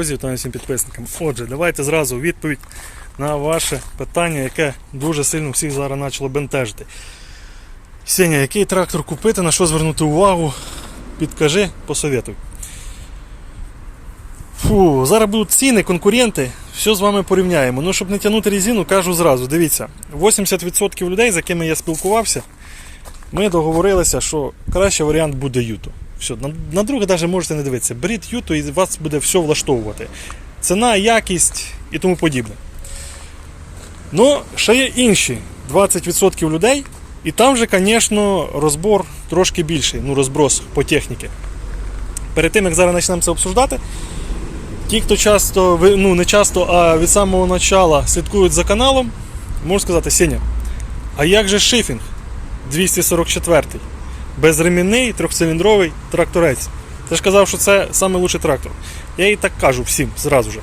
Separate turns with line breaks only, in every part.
друзі, вітаю всім підписникам. Отже, давайте зразу відповідь на ваше питання, яке дуже сильно всіх зараз почало бентежити. Сеня, який трактор купити, на що звернути увагу? Підкажи, посоветуй. Фу, зараз будуть ціни, конкуренти, все з вами порівняємо. Ну, щоб не тягнути резину, кажу зразу. Дивіться, 80% людей, з якими я спілкувався, ми договорилися, що кращий варіант буде Юто. Все, на, на друге навіть можете не дивитися. Беріть Юто і вас буде все влаштовувати. Ціна, якість і тому подібне. Ну, ще є інші 20% людей, і там же, звісно, розбор трошки більший, ну, розброс по техніці. Перед тим, як зараз почнемо це обсуждати, ті, хто часто, ну не часто, а від самого початку слідкують за каналом, можу сказати, Сеня, а як же шифінг 244 Безремінний трьохциліндровий тракторець. Ти ж казав, що це найкращий трактор. Я і так кажу всім зразу же.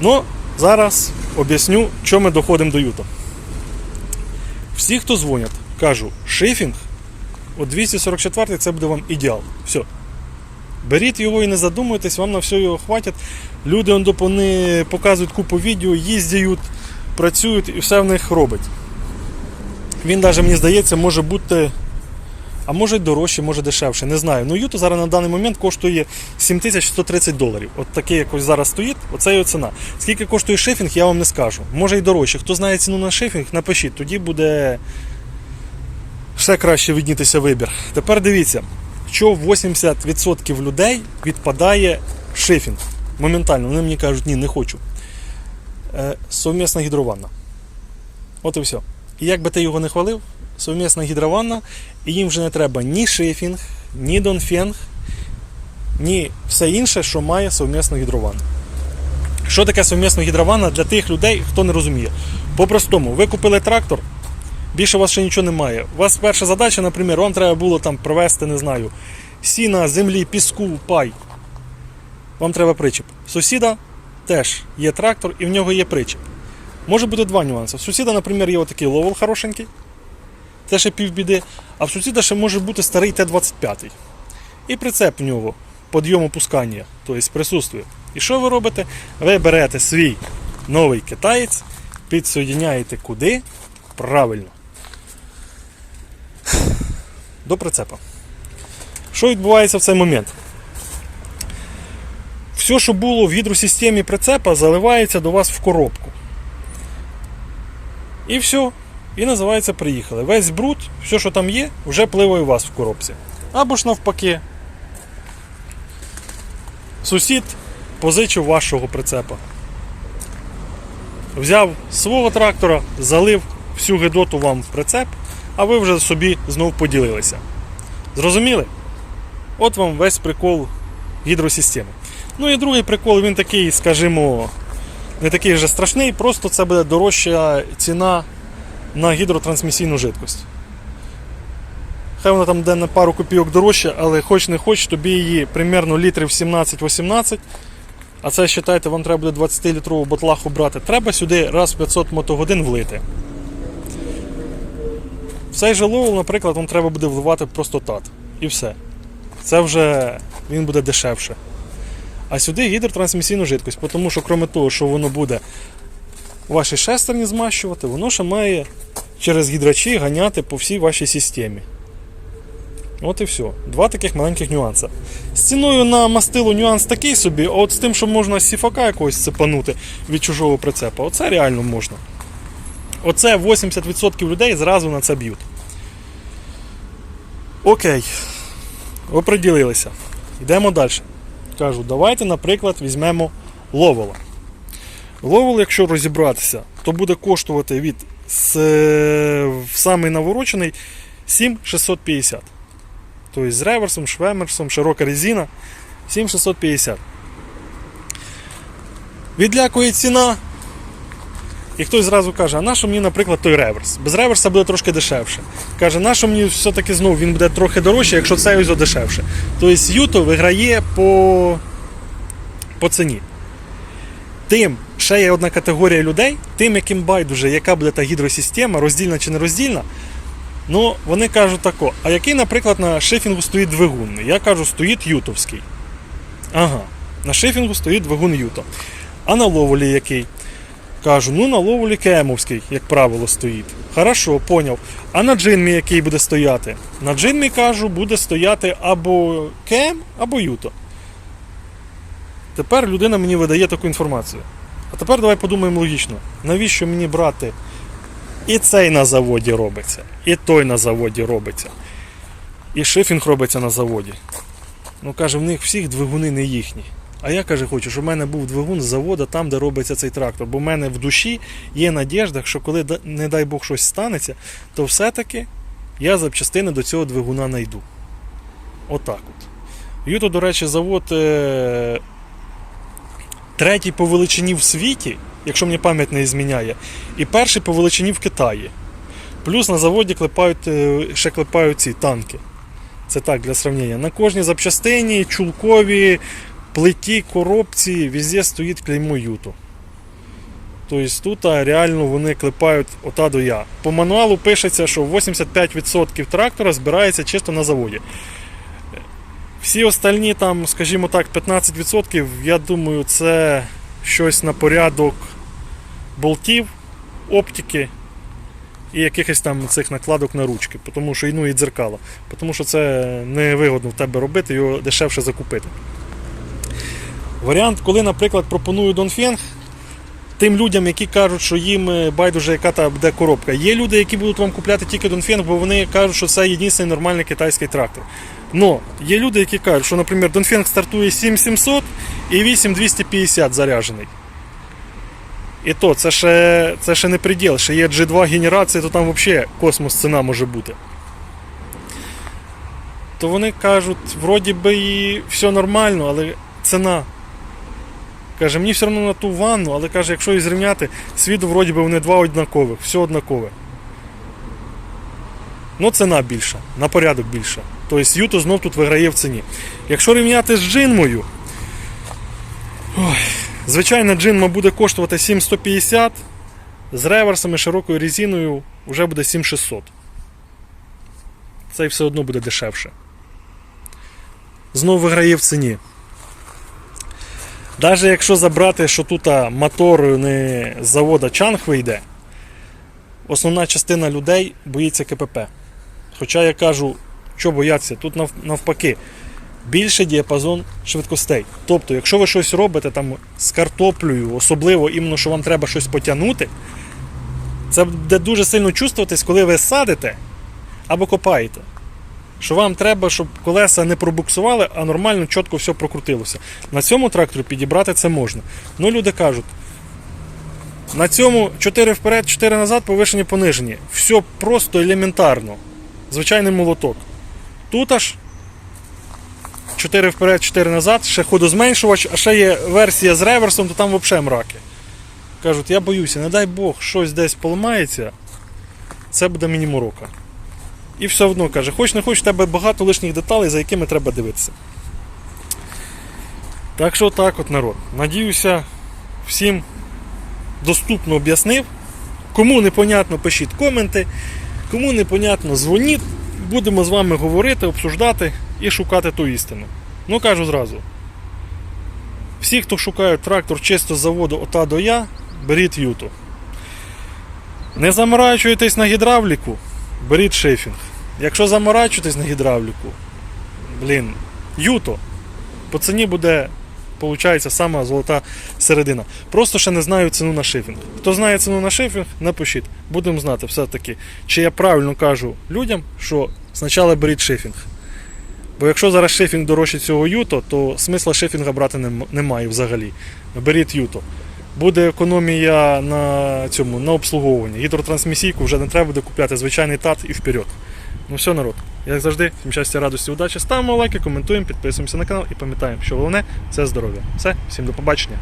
Ну, зараз об'ясню, що ми доходимо до Юта. Всі, хто дзвонять, кажу, шифінг, от 244 це буде вам ідеал. Все. Беріть його і не задумуйтесь, вам на все його хватить. Люди он, показують купу відео, їздять, працюють і все в них робить. Він навіть, мені здається, може бути. А може й дорожче, може дешевше, не знаю. Ну Юто зараз на даний момент коштує 7130 доларів. От такий якось зараз стоїть, оце його ціна. Скільки коштує шифінг, я вам не скажу. Може й дорожче. Хто знає ціну на шифінг, напишіть, тоді буде ще краще віднітися вибір. Тепер дивіться, що 80% людей відпадає шифінг. Моментально. Вони мені кажуть, ні, не хочу. Е, совмісна гідрованна. От і все. І як би ти його не хвалив, совмісна гідрованна, і їм вже не треба ні шифінг, ні донфенг, ні все інше, що має совмісну гідрованну. Що таке совмісна гідрованна для тих людей, хто не розуміє? По-простому, ви купили трактор, більше у вас ще нічого немає. У вас перша задача, наприклад, вам треба було там провести, не знаю, сіна, землі, піску, пай. Вам треба причіп. Сусіда теж є трактор і в нього є причіп. Може бути два нюанси. В сусіда, наприклад, є отакий ловол хорошенький. Це ще півбіди. А в сусіда ще може бути старий Т-25. І прицеп в нього, підйом опускання, тобто присутствує. І що ви робите? Ви берете свій новий китаєць, підсоєдняєте куди? Правильно. До прицепа. Що відбувається в цей момент? Все, що було в гідросистемі прицепа, заливається до вас в коробку. І все. І називається приїхали. Весь бруд, все, що там є, вже пливає у вас в коробці. Або ж навпаки. Сусід позичив вашого прицепа. Взяв свого трактора, залив всю гидоту вам в прицеп, а ви вже собі знов поділилися. Зрозуміли? От вам весь прикол гідросистеми. Ну і другий прикол, він такий, скажімо, не такий вже страшний, просто це буде дорожча ціна на гідротрансмісійну жидкость. Хай вона там йде на пару копійок дорожче, але хоч не хоч, тобі її примерно літрів 17-18. А це, вважайте, вам треба буде 20-літрову батлаху брати. Треба сюди раз в 500 мотогодин влити. Цей же ловол, наприклад, вам треба буде вливати просто тат. І все. Це вже він буде дешевше. А сюди гідротрансмісійну жидкость, тому що, крім того, що воно буде ваші шестерні змащувати, воно ще має через гідрачі ганяти по всій вашій системі. От і все. Два таких маленьких нюанси. З ціною на мастило нюанс такий собі, а от з тим, що можна сіфака якогось цепанути від чужого прицепа, оце реально можна. Оце 80% людей зразу на це б'ють. Окей. Оприділилися. Йдемо далі. Кажу, давайте, наприклад, візьмемо ловола. Ловол, якщо розібратися, то буде коштувати від з, в самий наворочений 7650. Тобто з реверсом, швемерсом, широка резина 7650. Відлякує ціна. І хтось зразу каже, а на що мені, наприклад, той реверс? Без реверса буде трошки дешевше. Каже, на що мені все-таки знову він буде трохи дорожче, якщо це ось дешевше. Тобто Юто виграє по, по ціні. Тим ще є одна категорія людей, тим, яким байдуже, яка буде та гідросистема, роздільна чи не роздільна. Ну, вони кажуть тако, а який, наприклад, на шифінгу стоїть двигун? Я кажу, стоїть ютовський. Ага. На шифінгу стоїть двигун Юто. А на ловолі який? Кажу, ну на ловолі кемовський, як правило, стоїть. Хорошо, поняв. А на джинмі який буде стояти? На джинмі кажу, буде стояти або кем, або Юто. Тепер людина мені видає таку інформацію. А тепер давай подумаємо логічно, навіщо мені брати і цей на заводі робиться, і той на заводі робиться, і шифінг робиться на заводі. Ну каже, в них всіх двигуни не їхні. А я каже, хочу, щоб в мене був двигун з заводу там, де робиться цей трактор. Бо в мене в душі є надіжда, що коли, не дай Бог, щось станеться, то все-таки я запчастини до цього двигуна знайду. Отак от. Юто, до речі, завод е- третій по величині в світі, якщо мені пам'ять не зміняє, і перший по величині в Китаї. Плюс на заводі клепають, е, ще клепають ці танки. Це так для сравнення. На кожній запчастині, чулкові, плиті, коробці, везде стоїть клеймо Юто. Тобто тут реально вони клепають ота до я. По мануалу пишеться, що 85% трактора збирається чисто на заводі. Всі остальні, там, скажімо так, 15%, я думаю, це щось на порядок болтів, оптики і якихось там цих накладок на ручки, тому що ну, і дзеркала. Тому що це невигодно в тебе робити, його дешевше закупити. Варіант, коли, наприклад, пропоную Донфенг, тим людям, які кажуть, що їм е, байдуже, яка там буде коробка. Є люди, які будуть вам купляти тільки Донфенг, бо вони кажуть, що це єдиний нормальний китайський трактор. Но є люди, які кажуть, що, наприклад, Донфенг стартує 7700 і 8250 заряджений. І то, це ще, це ще не приділ, ще є G2 генерації, то там взагалі космос ціна може бути. То вони кажуть, вроді би і все нормально, але ціна. Каже, мені все одно на ту ванну, але каже, якщо її зрівняти, світу вроді би вони два однакових, все однакове. Ну, ціна більша, на порядок більша. Тобто Юто знов тут виграє в ціні. Якщо рівняти з джинмою, звичайно, джинма буде коштувати 7150, з реверсами, широкою резиною вже буде 7600. Це все одно буде дешевше. Знов виграє в ціні. Навіть якщо забрати, що тут мотор не з завода Чанг вийде, основна частина людей боїться КПП. Хоча я кажу, що бояться, тут навпаки, більший діапазон швидкостей. Тобто, якщо ви щось робите там з картоплею, особливо іменно, що вам треба щось потягнути, це буде дуже сильно чувствуватись, коли ви садите або копаєте. Що вам треба, щоб колеса не пробуксували, а нормально, чітко все прокрутилося. На цьому тракторі підібрати це можна. Ну, люди кажуть, на цьому 4 вперед, 4 назад, повишені, понижені. Все просто елементарно. Звичайний молоток. Тут аж 4 вперед, 4 назад, ще ходозменшувач, а ще є версія з реверсом, то там взагалі мраки. Кажуть, я боюся, не дай Бог, щось десь поламається, це буде мені морока. І все одно каже, хоч не хоч, в тебе багато лишніх деталей, за якими треба дивитися. Так що так от народ. Надіюся, всім доступно об'яснив. Кому непонятно, пишіть коменти, кому непонятно, дзвоніть. Будемо з вами говорити, обсуждати і шукати ту істину. Ну кажу зразу. Всі, хто шукають трактор чисто з заводу ота до я, беріть юту. Не заморачуєтесь на гідравліку, беріть шифінг. Якщо заморачуєтесь на гідравліку, блін, юто, по ціні буде, виходить, сама золота середина. Просто ще не знаю ціну на шифінг. Хто знає ціну на шифінг, напишіть. Будемо знати все-таки, чи я правильно кажу людям, що спочатку беріть шифінг. Бо якщо зараз шифінг дорожче цього юто, то смисла шифінга брати немає взагалі. Беріть юто. Буде економія на цьому на обслуговуванні. Гідротрансмісійку вже не треба буде купляти звичайний тат і вперед. Ну все, народ. Як завжди, всім щастя, радості, удачі. Ставимо лайки, коментуємо, підписуємося на канал і пам'ятаємо, що головне це здоров'я. Все, всім до побачення.